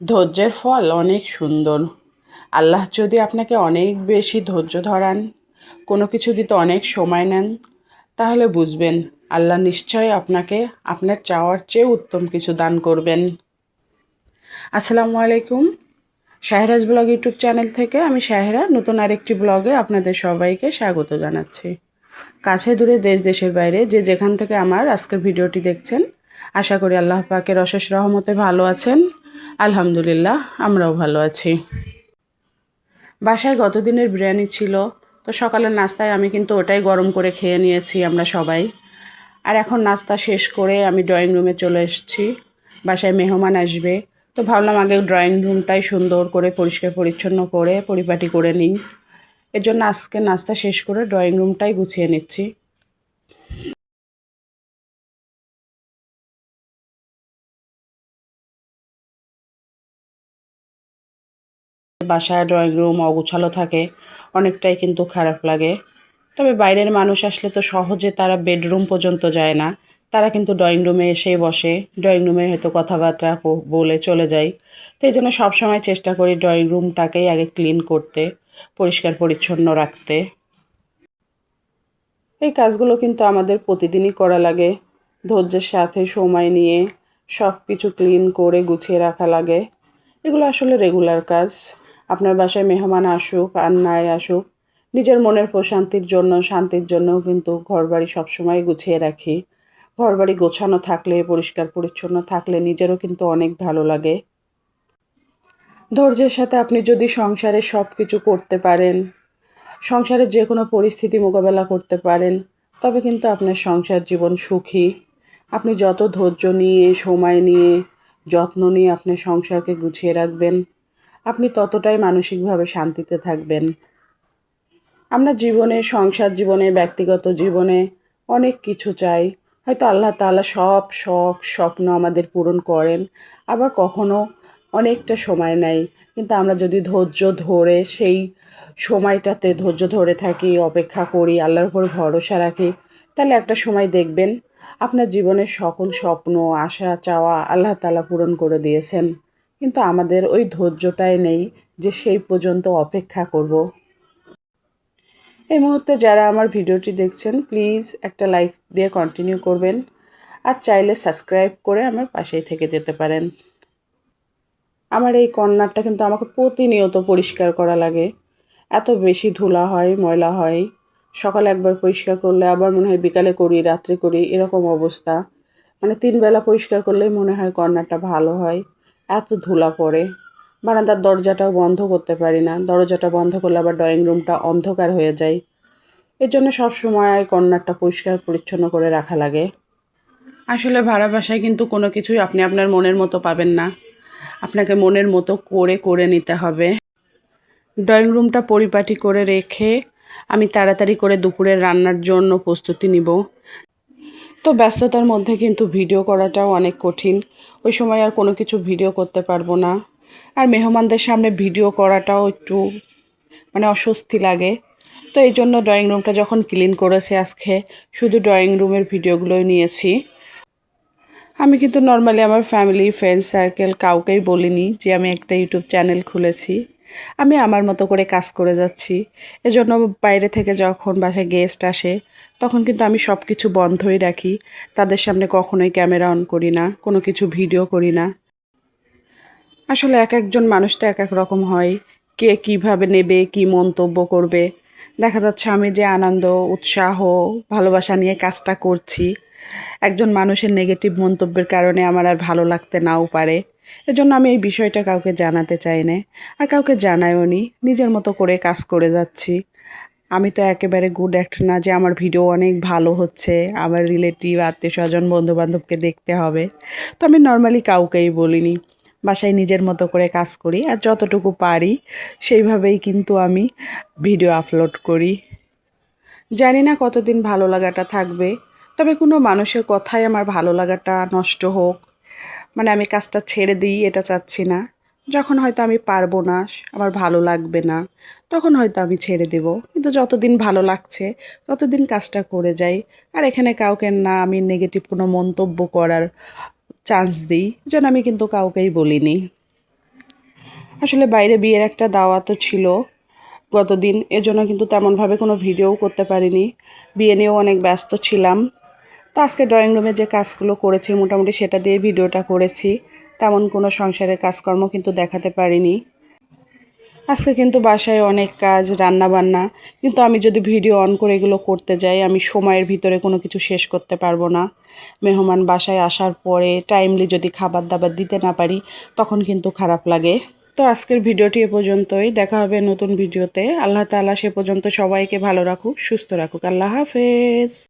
ধৈর্যের ফল অনেক সুন্দর। আল্লাহ যদি আপনাকে অনেক বেশি ধৈর্য ধরান, কোনো কিছু দিতে অনেক সময় নেন, তাহলে বুঝবেন আল্লাহ নিশ্চয় আপনাকে আপনার চাওয়ার চেয়ে উত্তম কিছু দান করবেন। আসসালামু আলাইকুম। শাহরাজ ব্লগ ইউটিউব চ্যানেল থেকে আমি শাহেরা নতুন আরেকটি ব্লগে আপনাদের সবাইকে স্বাগত জানাচ্ছি। কাছে দূরে দেশ, দেশের বাইরে যে যেখান থেকে আমার আজকের ভিডিওটি দেখছেন, আশা করি আল্লাহ পাকের অশেষ রহমতে ভালো আছেন। আলহামদুলিল্লাহ, আমরাও ভালো আছি। বাসায় গতদিনের বিরিয়ানি ছিল, তো সকালের নাস্তায় আমি কিন্তু ওটাই গরম করে খেয়ে নিয়েছি আমরা সবাই। আর এখন নাস্তা শেষ করে আমি ড্রয়িং রুমে চলে এসেছি, বাসায় মেহমান আসবে। তো ভাবলাম আগে ড্রয়িং রুমটাই সুন্দর করে, পরিষ্কার পরিচ্ছন্ন করে, পরিপাটি করে নিই। এর জন্য আজকে নাস্তা শেষ করে ড্রয়িং রুমটাই গুছিয়ে নিচ্ছি। বাসায় ড্রয়িং রুম অগুছালো থাকে, অনেকটাই কিন্তু খারাপ লাগে। তবে বাইরের মানুষ আসলে তো সহজে তারা বেডরুম পর্যন্ত যায় না। তারা কিন্তু ড্রয়িং রুমে এসেই বসে, ড্রয়িং রুমে হয়তো কথাবার্তা বলে চলে যায়। তো এই জন্য সবসময় চেষ্টা করি ড্রয়িং রুমটাকেই আগে ক্লিন করতে, পরিষ্কার পরিচ্ছন্ন রাখতে। এই কাজগুলো কিন্তু আমাদের প্রতিদিনই করা লাগে। ধৈর্যের সাথে সময় নিয়ে সব কিছু ক্লিন করে গুছিয়ে রাখা লাগে। এগুলো আসলে রেগুলার কাজ। আপনার বাসায় মেহমান আসুক আর নাই আসুক, নিজের মনের প্রশান্তির জন্য, শান্তির জন্যও কিন্তু ঘরবাড়ি সবসময় গুছিয়ে রাখি। ঘরবাড়ি গোছানো থাকলে, পরিষ্কার পরিচ্ছন্ন থাকলে নিজেরও কিন্তু অনেক ভালো লাগে। ধৈর্যের সাথে আপনি যদি সংসারে সব কিছু করতে পারেন সংসারের যে কোনো পরিস্থিতি মোকাবেলা করতে পারেন, তবে কিন্তু আপনার সংসার জীবন সুখী। আপনি যত ধৈর্য নিয়ে, সময় নিয়ে, যত্ন নিয়ে আপনি সংসারকে গুছিয়ে রাখবেন আপনি ততটাই মানসিকভাবে শান্তিতে থাকবেন। আমরা জীবনে, সংসার জীবনে, ব্যক্তিগত জীবনে অনেক কিছু চাই। হয়তো আল্লাহ তাআলা সব শখ, স্বপ্ন আমাদের পূরণ করেন, আবার কখনো অনেকটা সময় নেয় কিন্তু আমরা যদি ধৈর্য ধরে সেই সময়টাতে ধৈর্য ধরে থাকি, অপেক্ষা করি, আল্লাহর উপর ভরসা রাখি, তাহলে একটা সময় দেখবেন আপনার জীবনের সকল স্বপ্ন, আশা, চাওয়া আল্লাহ তালা পূরণ করে দিয়েছেন। কিন্তু আমাদের ওই ধৈর্যটাই নেই যে সেই পর্যন্ত অপেক্ষা করব। এই মুহূর্তে যারা আমার ভিডিওটি দেখছেন, প্লিজ একটা লাইক দিয়ে কন্টিনিউ করবেন আর চাইলে সাবস্ক্রাইব করে আমার পাশেই থেকে যেতে পারেন। আমার এই কর্নারটা কিন্তু আমাকে প্রতিনিয়ত পরিষ্কার করা লাগে। এত বেশি ধুলা হয়, ময়লা হয়, সকালে একবার পরিষ্কার করলে আবার মনে হয় বিকালে করি, রাত্রে করি, এরকম অবস্থা। মানে তিন বেলা পরিষ্কার করলেই মনে হয় কর্নারটা ভালো হয়। এত ধুলা পড়ে। বারান্দার দরজাটাও বন্ধ করতে পারি না। দরজাটা বন্ধ করলে আবার ড্রয়িং রুমটা অন্ধকার হয়ে যায়। এর জন্য সবসময় কর্নারটা পরিষ্কার পরিচ্ছন্ন করে রাখা লাগে। আসলে ভাড়া বাসায় কিন্তু কোনো কিছুই আপনি আপনার মনের মতো পাবেন না। আপনাকে মনের মতো করে করে নিতে হবে। ড্রয়িং রুমটা পরিপাটি করে রেখে আমি তাড়াতাড়ি করে দুপুরের রান্নার জন্য প্রস্তুতি নিব। তো ব্যস্ততার মধ্যে কিন্তু ভিডিও করাটাও অনেক কঠিন। ওই সময় আর কোনো কিছু ভিডিও করতে পারব না। আর মেহমানদের সামনে ভিডিও করাটাও একটু মানে অস্বস্তি লাগে। তো এই জন্য ড্রয়িং রুমটা যখন ক্লিন করেছে আজকে, শুধু ড্রয়িং রুমের ভিডিওগুলোই নিয়েছি। আমি কিন্তু নর্মালি আমার ফ্যামিলি ফ্রেন্ড সার্কেল কাউকেই বলিনি যে আমি একটা ইউটিউব চ্যানেল খুলেছি। আমি আমার মতো করে কাজ করে যাচ্ছি। এজন্য বাইরে থেকে যখন বাসায় গেস্ট আসে, তখন কিন্তু আমি সব কিছু বন্ধই রাখি। তাদের সামনে কখনোই ক্যামেরা অন করি না, কোনো কিছু ভিডিও করি না। আসলে এক একজন মানুষ তো এক এক রকম হয়। কে কীভাবে নেবে, কি মন্তব্য করবে? দেখা যাচ্ছে আমি যে আনন্দ, উৎসাহ, ভালোবাসা নিয়ে কাজটা করছি, একজন মানুষের নেগেটিভ মন্তব্যের কারণে আমার আর ভালো লাগতে নাও পারে। এজন্য আমি এই বিষয়টা কাউকে জানাতে চাই না আর কাউকে জানায়ও নি। নিজের মতো করে কাজ করে যাচ্ছি। আমি তো একেবারে গুড অ্যাক্ট না যে আমার ভিডিও অনেক ভালো হচ্ছে, আমার রিলেটিভ আত্মীয় স্বজন বন্ধুবান্ধবকে দেখতে হবে। তো আমি নর্মালি কাউকেই বলিনি। বাসায় নিজের মতো করে কাজ করি আর যতটুকু পারি সেইভাবেই কিন্তু আমি ভিডিও আপলোড করি। জানি না কতদিন ভালো লাগাটা থাকবে, তবে কোনো মানুষের কথাই আমার ভালো লাগাটা নষ্ট হোক। মানে আমি কাজটা ছেড়ে দিই, এটা চাচ্ছি না। যখন হয়তো আমি পারব না, আমার ভালো লাগবে না, তখন হয়তো আমি ছেড়ে দেব। কিন্তু যতদিন ভালো লাগছে, ততদিন কাজটা করে যাই। আর এখানে কাউকে না আমি নেগেটিভ কোনো মন্তব্য করার চান্স দিই, যেন আমি কিন্তু কাউকেই বলিনি। আসলে বাইরে বিয়ের একটা দাওয়াতও ছিল গতদিন, এজন্য কিন্তু তেমনভাবে কোনো ভিডিও করতে পারিনি। বিয়ে নিয়েও অনেক ব্যস্ত ছিলাম। তো আজকে ড্রয়িং রুমে যে কাজগুলো করেছি, মোটামুটি সেটা দিয়ে ভিডিওটা করেছি। তেমন কোনো সংসারের কাজকর্ম কিন্তু দেখাতে পারিনি। আজকে কিন্তু বাসায় অনেক কাজ রান্না বান্না কিন্তু আমি যদি ভিডিও অন করে এগুলো করতে যাই, আমি সময়ের ভিতরে কোনো কিছু শেষ করতে পারব না। মেহমান বাসায় আসার পরে টাইমলি যদি খাবার দাবার দিতে না পারি, তখন কিন্তু খারাপ লাগে। তো আজকের ভিডিওটি এ পর্যন্তই। দেখা হবে নতুন ভিডিওতে। আল্লাহ তাআলা সে পর্যন্ত সবাইকে ভালো রাখুক, সুস্থ রাখুক। আল্লাহ হাফেজ।